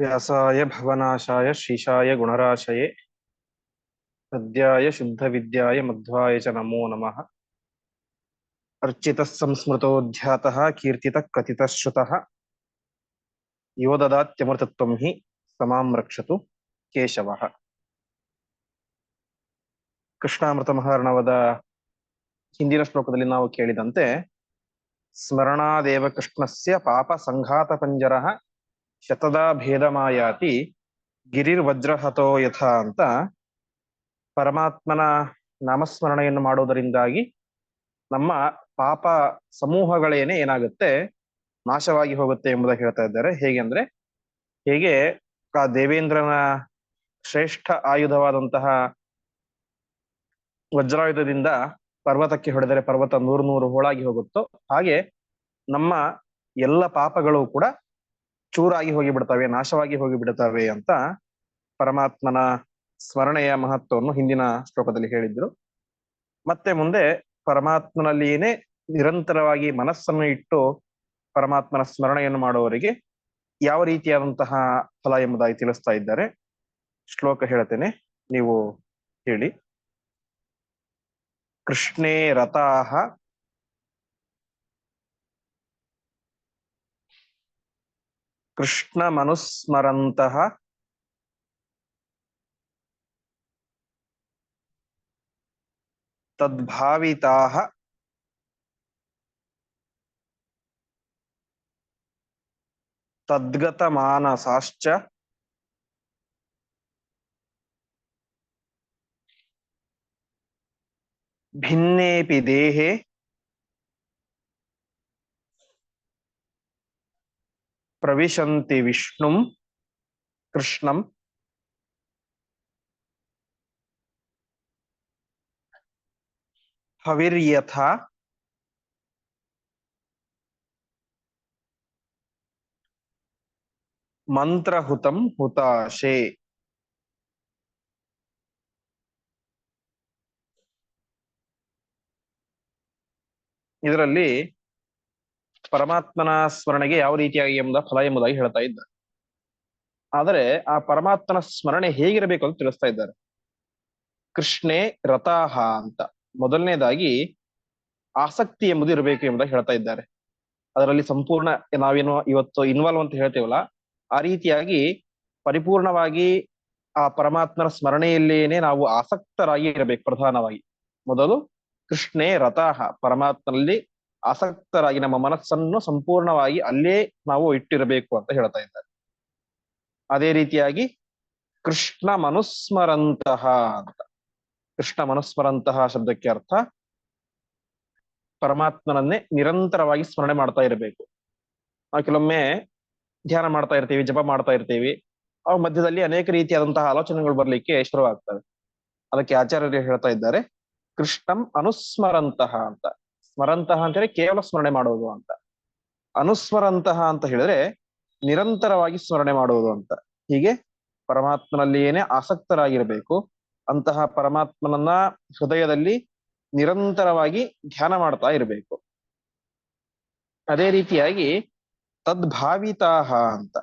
ವ್ಯಾಸಾಯ ಭವನಾಶಾಯ ಶೀಶಾಯ ಗುಣರಾಶಯೇ. ಪದ್ಯಾಯ ಶುದ್ಧ ವಿದ್ಯಾಯ ಮಧ್ವಾಯ ಚ ನಮೋ ನಮಃ. ಅರ್ಚಿತ ಸಂಸ್ಮೃತೋಧ್ಯಾತಃ ಕೀರ್ತಿತ ಕಥಿತ ಶ್ರುತಃ. ಯೋದದಾತ್ಯಮೃತತ್ವಂ ಹಿ ಸಮಾಂ ರಕ್ಷತು ಕೇಶವ. ಕೃಷ್ಣಾಮೃತ ಮಹಾರ್ಣವದ ಹಿಂದಿನ ಶ್ಲೋಕದಲ್ಲಿ ನಾವು ಕೇಳಿದಂತೆ, ಸ್ಮರಣಾದೇವ ಕೃಷ್ಣಸ್ಯ ಪಾಪ ಸಂಘಾತ ಪಂಜರಃ ಶತದಾ ಭೇದಮಾಯಾತಿ ಗಿರಿರ್ವಜ್ರಹತೋ ಯಥ ಅಂತ ಪರಮಾತ್ಮನ ನಾಮಸ್ಮರಣೆಯನ್ನು ಮಾಡುವುದರಿಂದಾಗಿ ನಮ್ಮ ಪಾಪ ಸಮೂಹಗಳೇನೆ ಏನಾಗುತ್ತೆ ನಾಶವಾಗಿ ಹೋಗುತ್ತೆ ಎಂಬುದಾಗಿ ಹೇಳ್ತಾ ಇದ್ದಾರೆ. ಹೇಗೆ ಅಂದ್ರೆ ಹೇಗೆ ಆ ದೇವೇಂದ್ರನ ಶ್ರೇಷ್ಠ ಆಯುಧವಾದಂತಹ ವಜ್ರಾಯುಧದಿಂದ ಪರ್ವತಕ್ಕೆ ಹೊಡೆದರೆ ಪರ್ವತ ನೂರು ನೂರು ಹೋಳಾಗಿ ಹೋಗುತ್ತೋ ಹಾಗೆ ನಮ್ಮ ಎಲ್ಲ ಪಾಪಗಳು ಕೂಡ ಚೂರಾಗಿ ಹೋಗಿ ಬಿಡ್ತವೆ ನಾಶವಾಗಿ ಹೋಗಿ ಬಿಡುತ್ತವೆ ಅಂತ ಪರಮಾತ್ಮನ ಸ್ಮರಣೆಯ ಮಹತ್ವವನ್ನು ಹಿಂದಿನ ಶ್ಲೋಕದಲ್ಲಿ ಹೇಳಿದ್ರು. ಮತ್ತೆ ಮುಂದೆ ಪರಮಾತ್ಮನಲ್ಲಿಯೇ ನಿರಂತರವಾಗಿ ಮನಸ್ಸನ್ನು ಇಟ್ಟು ಪರಮಾತ್ಮನ ಸ್ಮರಣೆಯನ್ನು ಮಾಡುವವರಿಗೆ ಯಾವ ರೀತಿಯಾದಂತಹ ಫಲ ಎಂಬುದಾಗಿ ತಿಳಿಸ್ತಾ ಇದ್ದಾರೆ. ಶ್ಲೋಕ ಹೇಳ್ತೇನೆ, ನೀವು ಹೇಳಿ. ಕೃಷ್ಣೇ ರಥಾಹ ಕೃಷ್ಣ ಮನುಸ್ಮರಂತಹ ತದ್ಭಾವಿತಾಹ ತದ್ಗತಮಾನಸಾಶ್ಚ ಭಿನ್ನೇಪಿ ಪ್ರವಿಶಂತಿ ವಿಷ್ಣುಂ ಕೃಷ್ಣಂ. ಹವಿರ್ಯಥಾ. ಮಂತ್ರಹುತಂ ಹುತಾಶೆ. ಇದರಲ್ಲಿ ಪರಮಾತ್ಮನ ಸ್ಮರಣೆಗೆ ಯಾವ ರೀತಿಯಾಗಿ ಎಂಬ ಫಲ ಎಂಬುದಾಗಿ ಹೇಳ್ತಾ ಇದ್ದಾರೆ ಆದರೆ ಆ ಪರಮಾತ್ಮನ ಸ್ಮರಣೆ ಹೇಗಿರಬೇಕು ಅಂತ ತಿಳಿಸ್ತಾ ಇದ್ದಾರೆ. ಕೃಷ್ಣೆ ರಥಾಹ ಅಂತ. ಮೊದಲನೇದಾಗಿ ಆಸಕ್ತಿ ಎಂಬುದು ಇರಬೇಕು ಎಂಬುದಾಗಿ ಹೇಳ್ತಾ ಇದ್ದಾರೆ. ಅದರಲ್ಲಿ ಸಂಪೂರ್ಣ ನಾವೇನು ಇವತ್ತು ಇನ್ವಾಲ್ವ್ ಅಂತ ಹೇಳ್ತೇವಲ್ಲ, ಆ ರೀತಿಯಾಗಿ ಪರಿಪೂರ್ಣವಾಗಿ ಆ ಪರಮಾತ್ಮನ ಸ್ಮರಣೆಯಲ್ಲೇನೆ ನಾವು ಆಸಕ್ತರಾಗಿ ಇರಬೇಕು ಪ್ರಧಾನವಾಗಿ. ಮೊದಲು ಕೃಷ್ಣೇ ರಥಾಹ, ಪರಮಾತ್ಮನಲ್ಲಿ ಆಸಕ್ತರಾಗಿ ನಮ್ಮ ಮನಸ್ಸನ್ನು ಸಂಪೂರ್ಣವಾಗಿ ಅಲ್ಲೇ ನಾವು ಇಟ್ಟಿರಬೇಕು ಅಂತ ಹೇಳ್ತಾ ಇದ್ದಾರೆ. ಅದೇ ರೀತಿಯಾಗಿ ಕೃಷ್ಣ ಮನುಸ್ಮರಂತಹ ಅಂತ. ಕೃಷ್ಣ ಮನುಸ್ಮರಂತಹ ಶಬ್ದಕ್ಕೆ ಅರ್ಥ ಪರಮಾತ್ಮನನ್ನೇ ನಿರಂತರವಾಗಿ ಸ್ಮರಣೆ ಮಾಡ್ತಾ ಇರಬೇಕು. ನಾವು ಕೆಲವೊಮ್ಮೆ ಧ್ಯಾನ ಮಾಡ್ತಾ ಇರ್ತೀವಿ, ಜಪ ಮಾಡ್ತಾ ಇರ್ತೀವಿ. ಅವ ಮಧ್ಯದಲ್ಲಿ ಅನೇಕ ರೀತಿಯಾದಂತಹ ಆಲೋಚನೆಗಳು ಬರ್ಲಿಕ್ಕೆ ಶುರುವಾಗ್ತವೆ. ಅದಕ್ಕೆ ಆಚಾರ್ಯರು ಹೇಳ್ತಾ ಇದ್ದಾರೆ, ಕೃಷ್ಣಂ ಅನುಸ್ಮರಂತಹ ಅಂತ. ಸ್ಮರಂತಹ ಅಂತ ಹೇಳಿ ಕೇವಲ ಸ್ಮರಣೆ ಮಾಡೋದು ಅಂತ. ಅನುಸ್ಮರಂತಹ ಅಂತ ಹೇಳಿದ್ರೆ ನಿರಂತರವಾಗಿ ಸ್ಮರಣೆ ಮಾಡುವುದು ಅಂತ. ಹೀಗೆ ಪರಮಾತ್ಮನಲ್ಲಿ ಏನೇ ಆಸಕ್ತರಾಗಿರ್ಬೇಕು. ಅಂತಹ ಪರಮಾತ್ಮನನ್ನ ಹೃದಯದಲ್ಲಿ ನಿರಂತರವಾಗಿ ಧ್ಯಾನ ಮಾಡ್ತಾ ಇರಬೇಕು. ಅದೇ ರೀತಿಯಾಗಿ ತದ್ಭಾವಿತಾಹ ಅಂತ.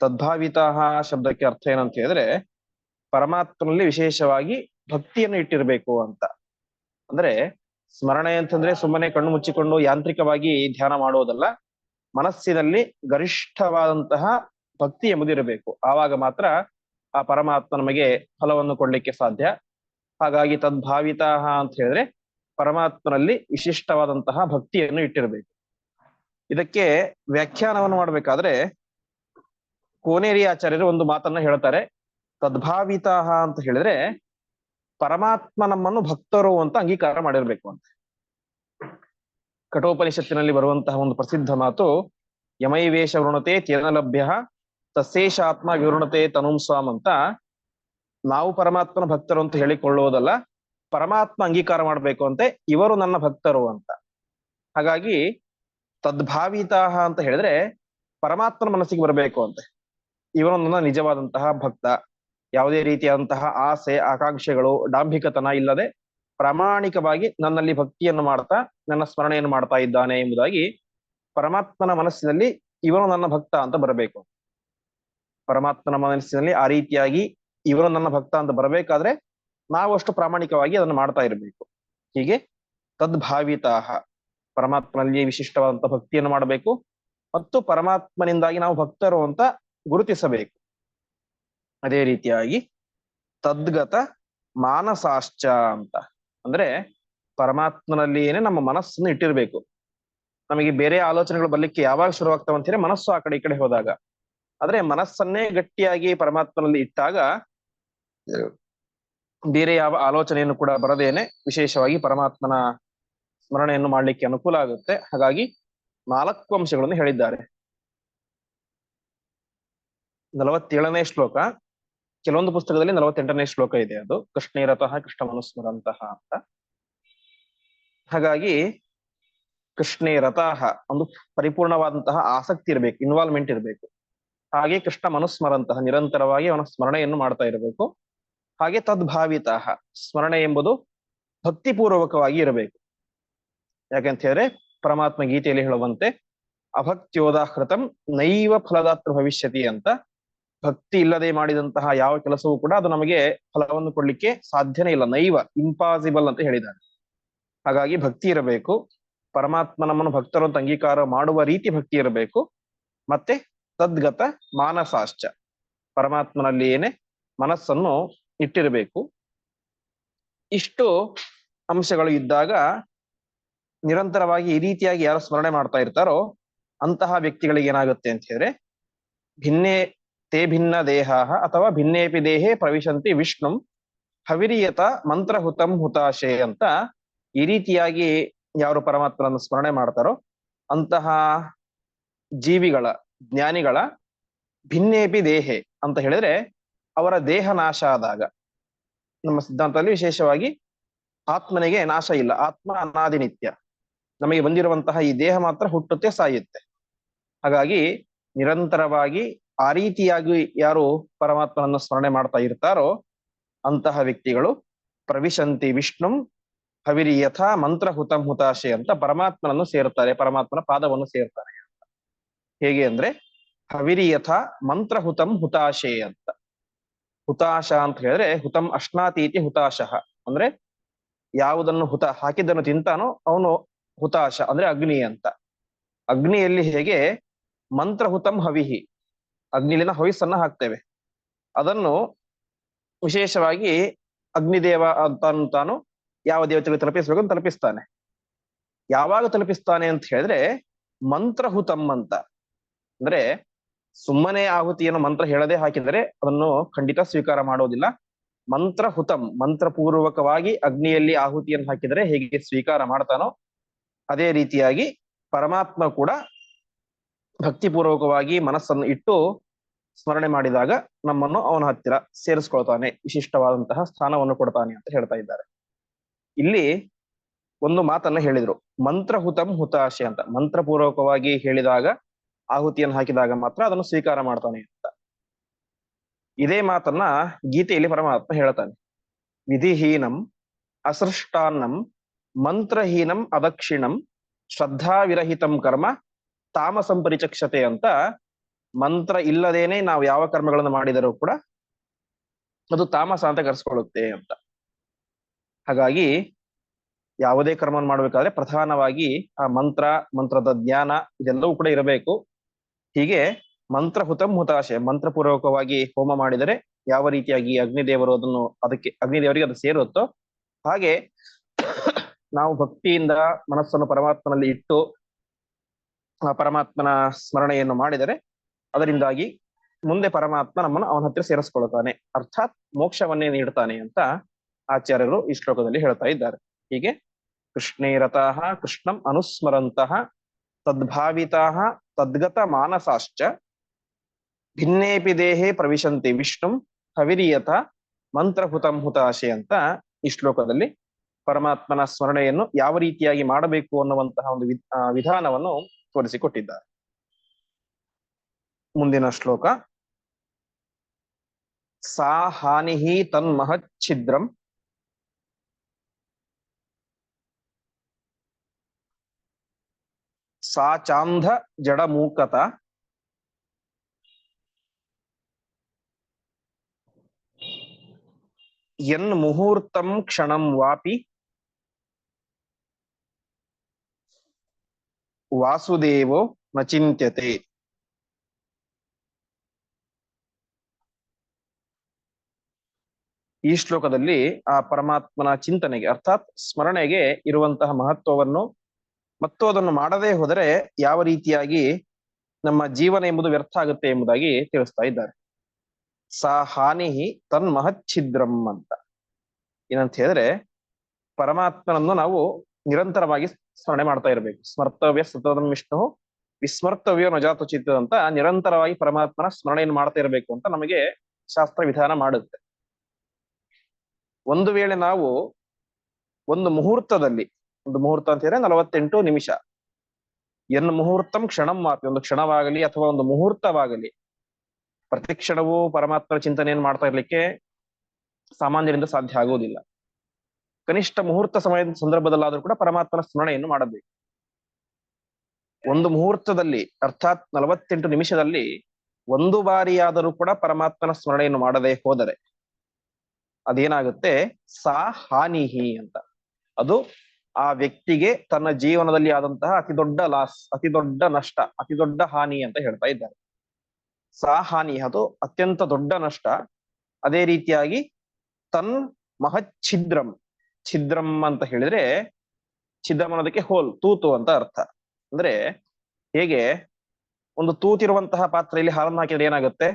ತದ್ಭಾವಿತಾಹ ಶಬ್ದಕ್ಕೆ ಅರ್ಥ ಏನಂತ ಹೇಳಿದ್ರೆ ಪರಮಾತ್ಮನಲ್ಲಿ ವಿಶೇಷವಾಗಿ ಭಕ್ತಿಯನ್ನು ಇಟ್ಟಿರಬೇಕು ಅಂತ. ಅಂದ್ರೆ ಸ್ಮರಣೆ ಅಂತಂದ್ರೆ ಸುಮ್ಮನೆ ಕಣ್ಣು ಮುಚ್ಚಿಕೊಂಡು ಯಾಂತ್ರಿಕವಾಗಿ ಧ್ಯಾನ ಮಾಡೋದಲ್ಲ, ಮನಸ್ಸಿನಲ್ಲಿ ಗರಿಷ್ಠವಾದಂತಹ ಭಕ್ತಿ ಎಂಬುದಿರಬೇಕು ಆವಾಗ ಮಾತ್ರ ಆ ಪರಮಾತ್ಮ ನಮಗೆ ಫಲವನ್ನು ಕೊಡ್ಲಿಕ್ಕೆ ಸಾಧ್ಯ. ಹಾಗಾಗಿ ತದ್ಭಾವಿತಾಹ ಅಂತ ಹೇಳಿದ್ರೆ ಪರಮಾತ್ಮನಲ್ಲಿ ವಿಶಿಷ್ಟವಾದಂತಹ ಭಕ್ತಿಯನ್ನು ಇಟ್ಟಿರಬೇಕು. ಇದಕ್ಕೆ ವ್ಯಾಖ್ಯಾನವನ್ನು ಮಾಡಬೇಕಾದ್ರೆ ಕೋನೇರಿ ಆಚಾರ್ಯರು ಒಂದು ಮಾತನ್ನ ಹೇಳ್ತಾರೆ. ತದ್ಭಾವಿತಾಹ ಅಂತ ಹೇಳಿದ್ರೆ ಪರಮಾತ್ಮ ನಮ್ಮನ್ನು ಭಕ್ತರು ಅಂತ ಅಂಗೀಕಾರ ಮಾಡಿರ್ಬೇಕು ಅಂತ. ಕಠೋಪನಿಷತ್ತಿನಲ್ಲಿ ಬರುವಂತಹ ಒಂದು ಪ್ರಸಿದ್ಧ ಮಾತು ಯಮೈವೇಶ ವೃಣತೆ ತೇನಲಭ್ಯ ಲಭ್ಯ ತಸ್ಸೇಷಾತ್ಮ ವಿವೃಣತೆ ತನುಂ ಸ್ವಾಮ್ ಅಂತ. ನಾವು ಪರಮಾತ್ಮನ ಭಕ್ತರು ಅಂತ ಹೇಳಿಕೊಳ್ಳುವುದಲ್ಲ, ಪರಮಾತ್ಮ ಅಂಗೀಕಾರ ಮಾಡಬೇಕು ಅಂತೆ, ಇವರು ನನ್ನ ಭಕ್ತರು ಅಂತ. ಹಾಗಾಗಿ ತದ್ಭಾವಿತಾಹ ಅಂತ ಹೇಳಿದ್ರೆ ಪರಮಾತ್ಮನ ಮನಸ್ಸಿಗೆ ಬರಬೇಕು ಅಂತೆ. ಇವರು ನನ್ನ ನಿಜವಾದಂತಹ ಭಕ್ತ. ಯಾವುದೇ ರೀತಿಯಾದಂತಹ ಆಸೆ, ಆಕಾಂಕ್ಷೆಗಳು, ಡಾಂಭಿಕತನ ಇಲ್ಲದೆ ಪ್ರಾಮಾಣಿಕವಾಗಿ ನನ್ನಲ್ಲಿ ಭಕ್ತಿಯನ್ನು ಮಾಡ್ತಾ, ನನ್ನ ಸ್ಮರಣೆಯನ್ನು ಮಾಡ್ತಾ ಇದ್ದಾನೆ ಎಂಬುದಾಗಿ ಪರಮಾತ್ಮನ ಮನಸ್ಸಿನಲ್ಲಿ ಇವನು ನನ್ನ ಭಕ್ತ ಅಂತ ಬರಬೇಕು. ಪರಮಾತ್ಮನ ಮನಸ್ಸಿನಲ್ಲಿ ಆ ರೀತಿಯಾಗಿ ಇವನು ನನ್ನ ಭಕ್ತ ಅಂತ ಬರಬೇಕಾದ್ರೆ ನಾವು ಅಷ್ಟು ಪ್ರಾಮಾಣಿಕವಾಗಿ ಅದನ್ನು ಮಾಡ್ತಾ ಇರಬೇಕು. ಹೀಗೆ ತದ್ಭಾವಿತಾಹ. ಪರಮಾತ್ಮನಲ್ಲಿ ವಿಶಿಷ್ಟವಾದಂತಹ ಭಕ್ತಿಯನ್ನು ಮಾಡಬೇಕು ಮತ್ತು ಪರಮಾತ್ಮನಿಂದಾಗಿ ನಾವು ಭಕ್ತರು ಅಂತ ಗುರುತಿಸಬೇಕು. ಅದೇ ರೀತಿಯಾಗಿ ತದ್ಗತ ಮಾನಸಾಶ್ಚ ಅಂತ. ಅಂದ್ರೆ ಪರಮಾತ್ಮನಲ್ಲಿಯೇನೆ ನಮ್ಮ ಮನಸ್ಸನ್ನು ಇಟ್ಟಿರ್ಬೇಕು. ನಮಗೆ ಬೇರೆ ಆಲೋಚನೆಗಳು ಬರ್ಲಿಕ್ಕೆ ಯಾವಾಗ ಶುರುವಾಗ್ತಾವ ಹೇಳಿ ಮನಸ್ಸು ಆ ಕಡೆ ಈ ಕಡೆ ಹೋದಾಗ. ಆದ್ರೆ ಮನಸ್ಸನ್ನೇ ಗಟ್ಟಿಯಾಗಿ ಪರಮಾತ್ಮನಲ್ಲಿ ಇಟ್ಟಾಗ ಬೇರೆ ಯಾವ ಆಲೋಚನೆಯನ್ನು ಕೂಡ ಬರದೇನೆ ವಿಶೇಷವಾಗಿ ಪರಮಾತ್ಮನ ಸ್ಮರಣೆಯನ್ನು ಮಾಡ್ಲಿಕ್ಕೆ ಅನುಕೂಲ ಆಗುತ್ತೆ. ಹಾಗಾಗಿ ನಾಲ್ಕು ಅಂಶಗಳನ್ನು ಹೇಳಿದ್ದಾರೆ. ನಲವತ್ತೇಳನೇ ಶ್ಲೋಕ. ಕೆಲವೊಂದು ಪುಸ್ತಕದಲ್ಲಿ ನಲವತ್ತೆಂಟನೇ ಶ್ಲೋಕ ಇದೆ ಅದು. ಕೃಷ್ಣೇರತಃ ಕೃಷ್ಣ ಮನುಸ್ಮರಂತಹ ಅಂತ. ಹಾಗಾಗಿ ಕೃಷ್ಣೇ ರಥಃ ಒಂದು ಪರಿಪೂರ್ಣವಾದಂತಹ ಆಸಕ್ತಿ ಇರಬೇಕು ಇನ್ವಾಲ್ವ್ಮೆಂಟ್ ಇರಬೇಕು. ಹಾಗೆ ಕೃಷ್ಣ ಮನುಸ್ಮರಂತಹ ನಿರಂತರವಾಗಿ ಅವನ ಸ್ಮರಣೆಯನ್ನು ಮಾಡ್ತಾ ಇರಬೇಕು. ಹಾಗೆ ತದ್ಭಾವಿತಃ ಸ್ಮರಣೆ ಎಂಬುದು ಭಕ್ತಿಪೂರ್ವಕವಾಗಿ ಇರಬೇಕು. ಯಾಕಂತ ಹೇಳಿದ್ರೆ ಪರಮಾತ್ಮ ಗೀತೆಯಲ್ಲಿ ಹೇಳುವಂತೆ, ಅಭಕ್ತ್ಯೋದಾಹೃತಂ ನೈವ ಫಲದಾತ್ರ ಭವಿಷ್ಯತಿ ಅಂತ ಭಕ್ತಿ ಇಲ್ಲದೆ ಮಾಡಿದಂತಹ ಯಾವ ಕೆಲಸವೂ ಕೂಡ ಅದು ನಮಗೆ ಫಲವನ್ನು ಕೊಡ್ಲಿಕ್ಕೆ ಸಾಧ್ಯನೇ ಇಲ್ಲ. ನೈವ ಇಂಪಾಸಿಬಲ್ ಅಂತ ಹೇಳಿದ್ದಾರೆ. ಹಾಗಾಗಿ ಭಕ್ತಿ ಇರಬೇಕು. ಪರಮಾತ್ಮ ನಮ್ಮನ್ನು ಭಕ್ತರು ಅಂತ ಅಂಗೀಕಾರ ಮಾಡುವ ರೀತಿ ಭಕ್ತಿ ಇರಬೇಕು. ಮತ್ತೆ ತದ್ಗತ ಮಾನಸಾಶ್ಚ. ಪರಮಾತ್ಮನಲ್ಲಿಯೇನೆ ಮನಸ್ಸನ್ನು ಇಟ್ಟಿರಬೇಕು. ಇಷ್ಟು ಅಂಶಗಳು ಇದ್ದಾಗ ನಿರಂತರವಾಗಿ ಈ ರೀತಿಯಾಗಿ ಯಾರು ಸ್ಮರಣೆ ಮಾಡ್ತಾ ಇರ್ತಾರೋ ಅಂತಹ ವ್ಯಕ್ತಿಗಳಿಗೆ ಏನಾಗುತ್ತೆ ಅಂತ ಹೇಳಿದ್ರೆ, ಭಿನ್ನೇ ತೇ ಭಿನ್ನ ದೇಹ ಅಥವಾ ಭಿನ್ನೇಪಿ ದೇಹೇ ಪ್ರವಿಶಂತಿ ವಿಷ್ಣುಂ ಹವಿರಿಯತ ಮಂತ್ರಹುತಂ ಹುತಾಶೆ ಅಂತ ಈ ರೀತಿಯಾಗಿ ಯಾರು ಪರಮಾತ್ಮನನ್ನು ಸ್ಮರಣೆ ಮಾಡ್ತಾರೋ ಅಂತಹ ಜೀವಿಗಳ, ಜ್ಞಾನಿಗಳ ಭಿನ್ನೇಪಿ ದೇಹೆ ಅಂತ ಹೇಳಿದ್ರೆ ಅವರ ದೇಹ ನಾಶ ಆದಾಗ, ನಮ್ಮ ಸಿದ್ಧಾಂತದಲ್ಲಿ ವಿಶೇಷವಾಗಿ ಆತ್ಮನಿಗೆ ನಾಶ ಇಲ್ಲ, ಆತ್ಮ ಅನಾದಿನಿತ್ಯ. ನಮಗೆ ಬಂದಿರುವಂತಹ ಈ ದೇಹ ಮಾತ್ರ ಹುಟ್ಟುತ್ತೆ, ಸಾಯುತ್ತೆ. ಹಾಗಾಗಿ ನಿರಂತರವಾಗಿ ಆ ರೀತಿಯಾಗಿ ಯಾರು ಪರಮಾತ್ಮನನ್ನು ಸ್ಮರಣೆ ಮಾಡ್ತಾ ಇರ್ತಾರೋ ಅಂತಹ ವ್ಯಕ್ತಿಗಳು ಪ್ರವಿಶಂತಿ ವಿಷ್ಣುಂ ಹವಿರಿ ಯಥಾ ಮಂತ್ರ ಹುತಂ ಹುತಾಶೆ ಅಂತ ಪರಮಾತ್ಮನನ್ನು ಸೇರ್ತಾರೆ, ಪರಮಾತ್ಮನ ಪಾದವನ್ನು ಸೇರ್ತಾರೆ ಅಂತ. ಹೇಗೆ ಅಂದ್ರೆ ಹವಿರಿ ಯಥಾ ಮಂತ್ರ ಹುತಂ ಹುತಾಶೆ ಅಂತ. ಹುತಾಶ ಅಂತ ಹೇಳಿದ್ರೆ ಹುತಂ ಅಶ್ನಾತೀತಿ ಹುತಾಶಃ. ಅಂದ್ರೆ ಯಾವುದನ್ನು ಹುತ ಹಾಕಿದ್ದನ್ನು ತಿಂತಾನೋ ಅವನು ಹುತಾಶ, ಅಂದ್ರೆ ಅಗ್ನಿ ಅಂತ. ಅಗ್ನಿಯಲ್ಲಿ ಹೇಗೆ ಮಂತ್ರಹುತಂ ಹವಿಹಿ ಅಗ್ನಿಲಿನ ಹೊಯ್ಸನ್ನ ಹಾಕ್ತೇವೆ. ಅದನ್ನು ವಿಶೇಷವಾಗಿ ಅಗ್ನಿದೇವ ಅಂತ ತಾನು ಯಾವ ದೇವತೆಗಳು ತಲುಪಿಸಬೇಕು ಅಂತ ತಲುಪಿಸ್ತಾನೆ. ಯಾವಾಗ ತಲುಪಿಸ್ತಾನೆ ಅಂತ ಹೇಳಿದ್ರೆ ಮಂತ್ರಹುತಂ ಅಂತ. ಅಂದ್ರೆ ಸುಮ್ಮನೆ ಆಹುತಿಯನ್ನು ಮಂತ್ರ ಹೇಳದೆ ಹಾಕಿದರೆ ಅದನ್ನು ಖಂಡಿತ ಸ್ವೀಕಾರ ಮಾಡೋದಿಲ್ಲ. ಮಂತ್ರಹುತಂ, ಮಂತ್ರಪೂರ್ವಕವಾಗಿ ಅಗ್ನಿಯಲ್ಲಿ ಆಹುತಿಯನ್ನು ಹಾಕಿದರೆ ಹೇಗೆ ಸ್ವೀಕಾರ ಮಾಡ್ತಾನೋ ಅದೇ ರೀತಿಯಾಗಿ ಪರಮಾತ್ಮ ಕೂಡ ಭಕ್ತಿಪೂರ್ವಕವಾಗಿ ಮನಸ್ಸನ್ನು ಇಟ್ಟು ಸ್ಮರಣೆ ಮಾಡಿದಾಗ ನಮ್ಮನ್ನು ಅವನ ಹತ್ತಿರ ಸೇರಿಸ್ಕೊಳ್ತಾನೆ, ವಿಶಿಷ್ಟವಾದಂತಹ ಸ್ಥಾನವನ್ನು ಕೊಡ್ತಾನೆ ಅಂತ ಹೇಳ್ತಾ ಇದ್ದಾರೆ. ಇಲ್ಲಿ ಒಂದು ಮಾತನ್ನ ಹೇಳಿದ್ರು. ಮಂತ್ರಹುತಂ ಹುತಾಶೆ ಅಂತ. ಮಂತ್ರಪೂರ್ವಕವಾಗಿ ಹೇಳಿದಾಗ, ಆಹುತಿಯನ್ನು ಹಾಕಿದಾಗ ಮಾತ್ರ ಅದನ್ನು ಸ್ವೀಕಾರ ಮಾಡ್ತಾನೆ ಅಂತ. ಇದೇ ಮಾತನ್ನ ಗೀತೆಯಲ್ಲಿ ಪರಮಾತ್ಮ ಹೇಳ್ತಾನೆ. ವಿಧಿಹೀನಂ, ಅಸೃಷ್ಟಾನ್ನಂ, ಮಂತ್ರಹೀನಂ, ಅದಕ್ಷಿಣಂ, ಶ್ರದ್ಧಾವಿರಹಿತಂ ಕರ್ಮ ತಾಮಸಂ ಪರಿಚಕ್ಷತೆ ಅಂತ ಮಂತ್ರ ಇಲ್ಲದೇನೆ ನಾವು ಯಾವ ಕರ್ಮಗಳನ್ನು ಮಾಡಿದರೂ ಕೂಡ ಅದು ತಾಮಸ ಅಂತ ಕರೆಸ್ಕೊಳ್ಳುತ್ತೆ ಅಂತ. ಹಾಗಾಗಿ ಯಾವುದೇ ಕರ್ಮವನ್ನು ಮಾಡಬೇಕಾದ್ರೆ ಪ್ರಧಾನವಾಗಿ ಆ ಮಂತ್ರ, ಮಂತ್ರದ ಜ್ಞಾನ ಇದೆಲ್ಲವೂ ಕೂಡ ಇರಬೇಕು. ಹೀಗೆ ಮಂತ್ರಹುತಂ ಹುತಾಶೆ, ಮಂತ್ರಪೂರ್ವಕವಾಗಿ ಹೋಮ ಮಾಡಿದರೆ ಯಾವ ರೀತಿಯಾಗಿ ಅಗ್ನಿದೇವರು ಅದನ್ನು ಅದಕ್ಕೆ ಅಗ್ನಿದೇವರಿಗೆ ಅದು ಸೇರುತ್ತೋ ಹಾಗೆ ನಾವು ಭಕ್ತಿಯಿಂದ ಮನಸ್ಸನ್ನು ಪರಮಾತ್ಮನಲ್ಲಿ ಇಟ್ಟು ಪರಮಾತ್ಮನ ಸ್ಮರಣೆಯನ್ನು ಮಾಡಿದರೆ ಅದರಿಂದಾಗಿ ಮುಂದೆ ಪರಮಾತ್ಮ ನಮ್ಮನ್ನು ಅವನ ಹತ್ತಿರ ಸೇರಿಸ್ಕೊಳ್ತಾನೆ. ಅರ್ಥಾತ್ ಮೋಕ್ಷವನ್ನೇ ನೀಡ್ತಾನೆ ಅಂತ ಆಚಾರ್ಯರು ಈ ಶ್ಲೋಕದಲ್ಲಿ ಹೇಳ್ತಾ ಇದ್ದಾರೆ. ಹೀಗೆ ಕೃಷ್ಣೇರತಃ ಕೃಷ್ಣಂ ಅನುಸ್ಮರಂತಹ ತದ್ಭಾವಿತಃ ತದ್ಗತ ಮಾನಸಾಶ್ಚ ಭಿನ್ನೇಪಿ ದೇಹೇ ಪ್ರವಿಶಂತಿ ವಿಷ್ಣುಂ ಹವಿರಿಯತ ಮಂತ್ರಹುತಂ ಹುತಾಶೆ ಅಂತ ಈ ಶ್ಲೋಕದಲ್ಲಿ ಪರಮಾತ್ಮನ ಸ್ಮರಣೆಯನ್ನು ಯಾವ ರೀತಿಯಾಗಿ ಮಾಡಬೇಕು ಅನ್ನುವಂತಹ ಒಂದು ವಿಧಾನವನ್ನು ತೋರಿಸಿಕೊಟ್ಟಿದ್ದಾರೆ. ಮುಂದಿನ ಶ್ಲೋಕ. ಸಾ ಹಾನಿಹಿ ತನ್ಮಹತ್ ಛಿದ್ರಂ ಸಾ ಚಾಂಧ ಜಡಮೂಕತ. ಎನ್ ಮುಹೂರ್ತಂ ಕ್ಷಣಂ ವಾಪಿ. ವಾಸುದೇವೋ ನಚಿಂತ್ಯತೆ ಚಿಂತ್ಯತೆ ಈ ಶ್ಲೋಕದಲ್ಲಿ ಆ ಪರಮಾತ್ಮನ ಚಿಂತನೆಗೆ, ಅರ್ಥಾತ್ ಸ್ಮರಣೆಗೆ ಇರುವಂತಹ ಮಹತ್ವವನ್ನು ಮತ್ತು ಅದನ್ನು ಮಾಡದೇ ಹೋದರೆ ಯಾವ ರೀತಿಯಾಗಿ ನಮ್ಮ ಜೀವನ ಎಂಬುದು ವ್ಯರ್ಥ ಆಗುತ್ತೆ ಎಂಬುದಾಗಿ ತಿಳಿಸ್ತಾ ಇದ್ದಾರೆ. ಸಾ ಹಾನಿ ತನ್ ಮಹಚ್ಛಿದ್ರಂ ಅಂತ. ಏನಂತ ಹೇಳಿದ್ರೆ ಪರಮಾತ್ಮನನ್ನು ನಾವು ನಿರಂತರವಾಗಿ ಸ್ಮರಣೆ ಮಾಡ್ತಾ ಇರಬೇಕು. ಸ್ಮರ್ತವ್ಯ ಸತತಂ ವಿಷ್ಣು ವಿಸ್ಮರ್ತವ್ಯ ನಜಾತು ಚಿತ್ತದ ನಿರಂತರವಾಗಿ ಪರಮಾತ್ಮನ ಸ್ಮರಣೆಯನ್ನು ಮಾಡ್ತಾ ಇರಬೇಕು ಅಂತ ನಮಗೆ ಶಾಸ್ತ್ರ ವಿಧಾನ ಮಾಡುತ್ತೆ. ಒಂದು ವೇಳೆ ನಾವು ಒಂದು ಮುಹೂರ್ತದಲ್ಲಿ, ಒಂದು ಮುಹೂರ್ತ ಅಂತ ಹೇಳಿದ್ರೆ ನಲವತ್ತೆಂಟು ನಿಮಿಷ. ಎನ್ ಮುಹೂರ್ತಂ ಕ್ಷಣಂ ಮಾಪಿ ಒಂದು ಕ್ಷಣವಾಗಲಿ ಅಥವಾ ಒಂದು ಮುಹೂರ್ತವಾಗಲಿ, ಪ್ರತಿ ಕ್ಷಣವೂ ಪರಮಾತ್ಮನ ಚಿಂತನೆಯನ್ನು ಮಾಡ್ತಾ ಇರ್ಲಿಕ್ಕೆ ಸಾಮಾನ್ಯರಿಂದ ಸಾಧ್ಯ ಆಗುವುದಿಲ್ಲ. ಕನಿಷ್ಠ ಮುಹೂರ್ತ ಸಮಯದ ಸಂದರ್ಭದಲ್ಲಾದ್ರೂ ಕೂಡ ಪರಮಾತ್ಮನ ಸ್ಮರಣೆಯನ್ನು ಮಾಡಬೇಕು. ಒಂದು ಮುಹೂರ್ತದಲ್ಲಿ, ಅರ್ಥಾತ್ ನಲವತ್ತೆಂಟು ನಿಮಿಷದಲ್ಲಿ ಒಂದು ಬಾರಿಯಾದರೂ ಕೂಡ ಪರಮಾತ್ಮನ ಸ್ಮರಣೆಯನ್ನು ಮಾಡದೆ ಹೋದರೆ ಅದೇನಾಗುತ್ತೆ? ಸಾ ಹಾನಿಹಿ ಅಂತ. ಅದು ಆ ವ್ಯಕ್ತಿಗೆ ತನ್ನ ಜೀವನದಲ್ಲಿ ಆದಂತಹ ಅತಿ ದೊಡ್ಡ ಲಾಸ್, ಅತಿ ದೊಡ್ಡ ನಷ್ಟ, ಅತಿ ದೊಡ್ಡ ಹಾನಿ ಅಂತ ಹೇಳ್ತಾ ಇದ್ದಾರೆ. ಸಾ ಹಾನಿ, ಅದು ಅತ್ಯಂತ ದೊಡ್ಡ ನಷ್ಟ. ಅದೇ ರೀತಿಯಾಗಿ ತನ್ ಮಹಚ್ಛಿದ್ರಂ ಛಿದ್ರಂ ಅಂತ ಹೇಳಿದ್ರೆ ಛಿದ್ರಂ ಅನ್ನೋದಕ್ಕೆ ಹೋಲ್, ತೂತು ಅಂತ ಅರ್ಥ. ಅಂದ್ರೆ ಹೇಗೆ? ಒಂದು ತೂತಿರುವಂತಹ ಪಾತ್ರೆಯಲ್ಲಿ ಹಾಲನ್ನು ಹಾಕಿದ್ರೆ ಏನಾಗುತ್ತೆ?